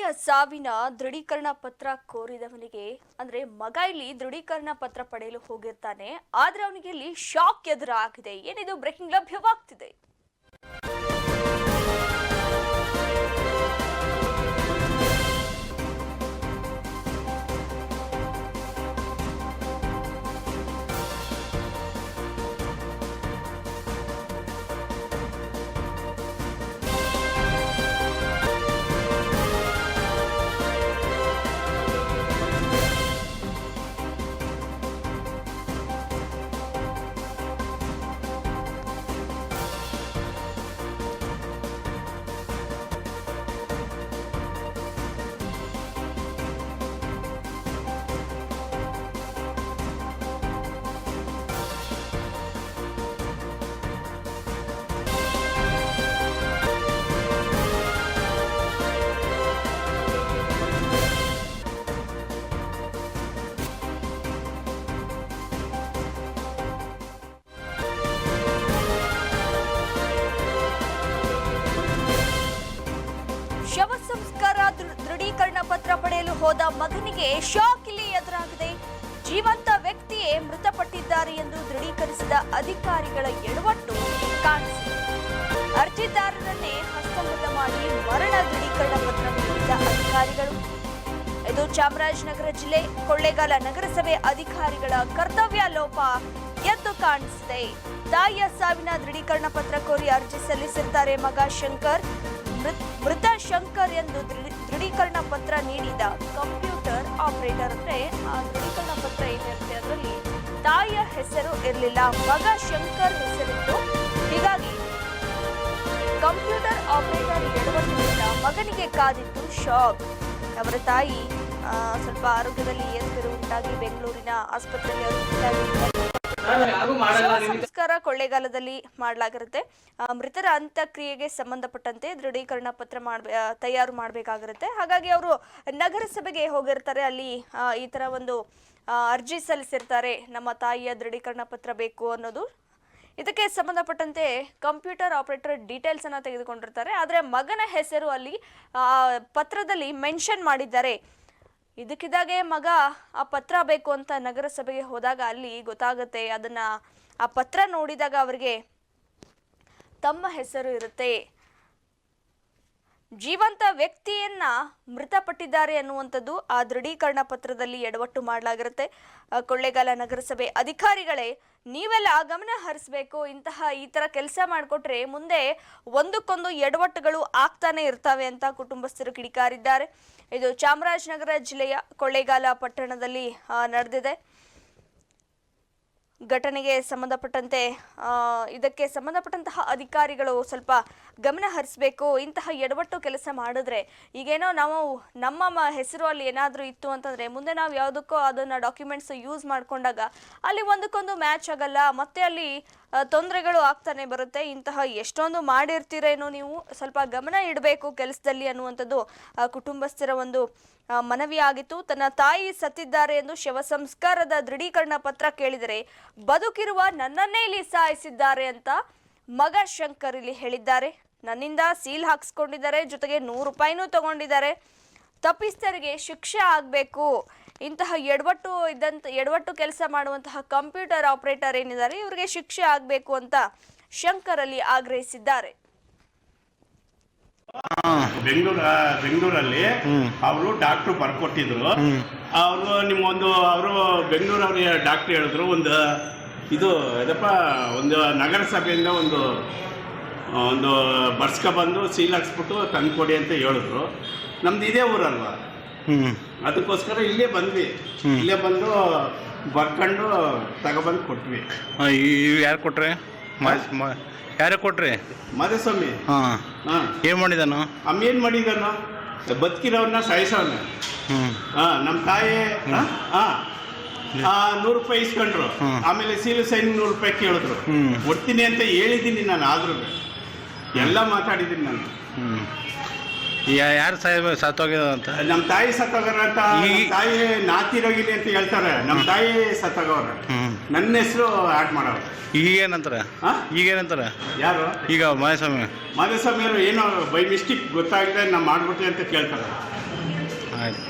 ತಾಯಿಯ ಸಾವಿನ ದೃಢೀಕರಣ ಪತ್ರ ಕೋರಿದವನಿಗೆ, ಅಂದ್ರೆ ಮಗ ಇಲ್ಲಿ ದೃಢೀಕರಣ ಪತ್ರ ಪಡೆಯಲು ಹೋಗಿರ್ತಾನೆ. ಆದ್ರೆ ಅವನಿಗೆ ಇಲ್ಲಿ ಶಾಕ್ ಎದುರಾಗಿದೆ. ಏನಿದು? ಬ್ರೇಕಿಂಗ್ ಲಭ್ಯವಾಗ್ತಿದೆ. ಹೋದ ಮಗನಿಗೆ ಶಾಕ್ ಇಲ್ಲಿ ಎದುರಾಗಿದೆ. ಜೀವಂತ ವ್ಯಕ್ತಿಯೇ ಮೃತಪಟ್ಟಿದ್ದಾರೆ ಎಂದು ದೃಢೀಕರಿಸಿದ ಅಧಿಕಾರಿಗಳ ಎಡವಟ್ಟು ಕಾಣಿಸಿದೆ. ಅರ್ಜಿದಾರರನ್ನೇ ಹಸ್ತಗತ ಮಾಡಿ ಮರಣ ದೃಢೀಕರಣ ಪತ್ರ ನೀಡಿದ ಅಧಿಕಾರಿಗಳು. ಇದು ಚಾಮರಾಜನಗರ ಜಿಲ್ಲೆ, ಕೊಳ್ಳೇಗಾಲ ನಗರಸಭೆ ಅಧಿಕಾರಿಗಳ ಕರ್ತವ್ಯ ಲೋಪ ಎದ್ದು ಕಾಣಿಸಿದೆ. ತಾಯಿಯ ಸಾವಿನ ದೃಢೀಕರಣ ಪತ್ರ ಕೋರಿ ಅರ್ಜಿ ಸಲ್ಲಿಸುತ್ತಾರೆ ಮಗ ಶಂಕರ್. ಮೃತ್- ಶಂಕರ್ ಎಂದು ದೃಢೀಕರಣ ಪತ್ರ ನೀಡಿದ ಕಂಪ್ಯೂಟರ್ ಆಪರೇಟರ್ ಅಂದ್ರೆ ಆ ದೃಢೀಕರಣ ಪತ್ರ ಏನಿರುತ್ತೆ ಅದರಲ್ಲಿ ತಾಯಿಯ ಹೆಸರು ಇರಲಿಲ್ಲ, ಮಗ ಶಂಕರ್ ಹೆಸರಿತ್ತು. ಹೀಗಾಗಿ ಕಂಪ್ಯೂಟರ್ ಆಪರೇಟರ್ ಎಡವಟ್ಟಿನಿಂದ ಮಗನಿಗೆ ಕಾದಿತ್ತು ಶಾಕ್. ಅವರ ತಾಯಿ ಸ್ವಲ್ಪ ಆರೋಗ್ಯದಲ್ಲಿ ಏರುಪೇರು, ಉಂಟಾಗಿ ಬೆಂಗಳೂರಿನ ಆಸ್ಪತ್ರೆಯಲ್ಲಿ ಅವರು ಸಂಸ್ಕಾರ ಕೊಳ್ಳೇಗಾಲದಲ್ಲಿ ಮಾಡಲಾಗಿರುತ್ತೆ. ಮೃತರ ಅಂತ್ಯಕ್ರಿಯೆಗೆ ಸಂಬಂಧಪಟ್ಟಂತೆ ದೃಢೀಕರಣ ಪತ್ರ ಮಾಡ್ಬೇ ತಯಾರು ಮಾಡಬೇಕಾಗಿರುತ್ತೆ. ಹಾಗಾಗಿ ಅವರು ನಗರಸಭೆಗೆ ಹೋಗಿರ್ತಾರೆ. ಅಲ್ಲಿ ಈ ತರ ಒಂದು ಅರ್ಜಿ ಸಲ್ಲಿಸಿರ್ತಾರೆ. ನಮ್ಮ ತಾಯಿಯ ದೃಢೀಕರಣ ಪತ್ರ ಬೇಕು ಅನ್ನೋದು. ಇದಕ್ಕೆ ಸಂಬಂಧಪಟ್ಟಂತೆ ಕಂಪ್ಯೂಟರ್ ಆಪರೇಟರ್ ಡೀಟೇಲ್ಸ್ ಅನ್ನ ತೆಗೆದುಕೊಂಡಿರ್ತಾರೆ. ಆದರೆ ಮಗನ ಹೆಸರು ಅಲ್ಲಿ ಪತ್ರದಲ್ಲಿ ಮೆನ್ಷನ್ ಮಾಡಿದ್ದಾರೆ. ಇದಕ್ಕಿದ್ದಾಗೆ ಮಗ ಆ ಪತ್ರ ಬೇಕು ಅಂತ ನಗರಸಭೆಗೆ ಹೋದಾಗ ಅಲ್ಲಿ ಗೊತ್ತಾಗುತ್ತೆ, ಅದನ್ನ ಆ ಪತ್ರ ನೋಡಿದಾಗ ಅವರಿಗೆ ತಮ್ಮ ಹೆಸರು ಇರುತ್ತೆ. ಜೀವಂತ ವ್ಯಕ್ತಿಯನ್ನ ಮೃತಪಟ್ಟಿದ್ದಾರೆ ಅನ್ನುವಂಥದ್ದು ಆ ದೃಢೀಕರಣ ಪತ್ರದಲ್ಲಿ ಎಡವಟ್ಟು ಮಾಡಲಾಗಿರುತ್ತೆ. ಕೊಳ್ಳೇಗಾಲ ನಗರಸಭೆ ಅಧಿಕಾರಿಗಳೇ, ನೀವೆಲ್ಲ ಗಮನ ಹರಿಸಬೇಕು. ಇಂತಹ ಈ ತರ ಕೆಲಸ ಮಾಡಿಕೊಟ್ರೆ ಮುಂದೆ ಒಂದಕ್ಕೊಂದು ಎಡವಟ್ಟುಗಳು ಆಗ್ತಾನೆ ಇರ್ತವೆ ಅಂತ ಕುಟುಂಬಸ್ಥರು ಕಿಡಿಕಾರಿದ್ದಾರೆ. ಇದು ಚಾಮರಾಜನಗರ ಜಿಲ್ಲೆಯ ಕೊಳ್ಳೇಗಾಲ ಪಟ್ಟಣದಲ್ಲಿ ನಡೆದಿದೆ. ಘಟನೆಗೆ ಸಂಬಂಧಪಟ್ಟಂತೆ ಇದಕ್ಕೆ ಸಂಬಂಧಪಟ್ಟಂತಹ ಅಧಿಕಾರಿಗಳು ಸ್ವಲ್ಪ ಗಮನ ಹರಿಸಬೇಕು, ಇಂತಹ ಎಡವಟ್ಟು ಕೆಲಸ ಮಾಡಿದ್ರೆ ಈಗೇನೋ ನಾವು ನಮ್ಮ ಹೆಸರು ಅಲ್ಲಿ ಏನಾದರೂ ಇತ್ತು ಅಂತಂದರೆ ಮುಂದೆ ನಾವು ಯಾವುದಕ್ಕೋ ಅದನ್ನು ಡಾಕ್ಯುಮೆಂಟ್ಸ್ ಯೂಸ್ ಮಾಡಿಕೊಂಡಾಗ ಅಲ್ಲಿ ಒಂದಕ್ಕೊಂದು ಮ್ಯಾಚ್ ಆಗಲ್ಲ, ಮತ್ತೆ ಅಲ್ಲಿ ತೊಂದರೆಗಳು ಆಗ್ತಾನೆ ಬರುತ್ತೆ. ಇಂತಹ ಎಷ್ಟೊಂದು ಮಾಡಿರ್ತೀರೇನೋ ನೀವು ಸ್ವಲ್ಪ ಗಮನ ಇಡಬೇಕು ಕೆಲಸದಲ್ಲಿ ಅನ್ನುವಂಥದ್ದು ಕುಟುಂಬಸ್ಥರ ಒಂದು ಮನವಿ ಆಗಿತ್ತು ತನ್ನ ತಾಯಿ ಸತ್ತಿದ್ದಾರೆ ಎಂದು ಶವ ಸಂಸ್ಕಾರದ ದೃಢೀಕರಣ ಪತ್ರ ಕೇಳಿದರೆ ಬದುಕಿರುವ ನನ್ನನ್ನೇ ಇಲ್ಲಿ ಸಾಯಿಸಿದ್ದಾರೆ ಅಂತ ಮಗ ಶಂಕರ್ ಇಲ್ಲಿ ಹೇಳಿದ್ದಾರೆ. ನನ್ನಿಂದ ಸೀಲ್ ಹಾಕಿಸ್ಕೊಂಡಿದ್ದಾರೆ, ಜೊತೆಗೆ ನೂರು ರೂಪಾಯಿನೂ ತಗೊಂಡಿದ್ದಾರೆ. ತಪ್ಪಿಸ್ತರಿಗೆ ಶಿಕ್ಷೆ ಆಗಬೇಕು. ಇಂತಹ ಎಡವಟ್ಟು ಇದ್ದಂಥ ಎಡವಟ್ಟು ಕೆಲಸ ಮಾಡುವಂತಹ ಕಂಪ್ಯೂಟರ್ ಆಪರೇಟರ್ ಏನಿದ್ದಾರೆ, ಇವರಿಗೆ ಶಿಕ್ಷೆ ಆಗಬೇಕು ಅಂತ ಶಂಕರಲ್ಲಿ ಆಗ್ರಹಿಸಿದ್ದಾರೆ. ಬೆಂಗಳೂರ ಬೆಂಗಳೂರಲ್ಲಿ ಅವರು ಡಾಕ್ಟ್ರು ಬರ್ಕೊಟ್ಟಿದ್ರು. ಅವರು ನಿಮ್ಮೊಂದು ಅವರು ಬೆಂಗಳೂರವ್ರಿಗೆ ಡಾಕ್ಟರ್ ಹೇಳಿದ್ರು ಒಂದು ಇದು ಅದಪ್ಪ ಒಂದು ನಗರಸಭೆಯಿಂದ ಒಂದು ಒಂದು ಬರ್ಸ್ಕೊ ಬಂದು ಸೀಲ್ ಹಾಕ್ಸ್ಬಿಟ್ಟು ತಂದ್ಕೊಡಿ ಅಂತ ಹೇಳಿದ್ರು. ನಮ್ದು ಇದೇ ಊರಲ್ವಾ. ಅದಕ್ಕೋಸ್ಕರ ಇಲ್ಲೇ ಬಂದ್ವಿ. ಇಲ್ಲೇ ಬಂದು ಬರ್ಕೊಂಡು ತಗೊಬಂದು ಕೊಟ್ವಿ. ಯಾರು ಕೊಟ್ರೆ? ಯಾರು ಕೊಟ್ರಿ? ಮಾದೇಸ್ವಾಮಿ. ಹಾಂ. ಹಾಂ. ಏನು ಮಾಡಿದಾನು? ಅಮ್ಮ ಏನು ಮಾಡಿದನು? ಬದುಕಿರೋನ್ನ ಸಾಯಿಸೋನ ಹ್ಮ್. ಹಾ ನಮ್ಮ ತಾಯಿ ಹಾ? ನೂರು ರೂಪಾಯಿ ಇಸ್ಕೊಂಡ್ರು. ಆಮೇಲೆ ಸೀಲು ಸೈನ್ ನೂರು ರೂಪಾಯಿ ಕೇಳಿದ್ರು. ಹ್ಮ್. ಕೊಡ್ತೀನಿ ಅಂತ ಹೇಳಿದ್ದೀನಿ ನಾನು ಆದ್ರೂ. ಎಲ್ಲ ಮಾತಾಡಿದ್ದೀನಿ ನಾನು. ಯಾರು ಸಾಹೇಬ ಸತ್ತೋಗ್ಯದ ಅಂತ? ನಮ್ಮ ತಾಯಿ ಸತ್ತೋಗರ ಅಂತ ಈ- ನಮ್ ತಾಯಿ ನಾತಿರೋಗಿಲಿ ಅಂತ ಹೇಳ್ತಾರೆ. ನಮ್ಮ ತಾಯಿ ಸತ್ತೋಗವ್ರ. ನನ್ನ ಹೆಸರು ಆಡ್ ಮಾಡೋರು. ಈಗೇನಂತಾರ ಈಗ ಈಗೇನಂತಾರ ಯಾರು? ಈಗ ಮಾಯಸ್ವಾಮಿ ಮಾಧುಸ್ವಾಮಿಯವರು ಏನೋ ಬೈ ಮಿಸ್ಟೇಕ್ ಗೊತ್ತಾಗಿದೆ ನಾ ಮಾಡ್ಬಿಟ್ಟೆ ಅಂತ ಕೇಳ್ತಾರೆ. ಆಯ್ತು.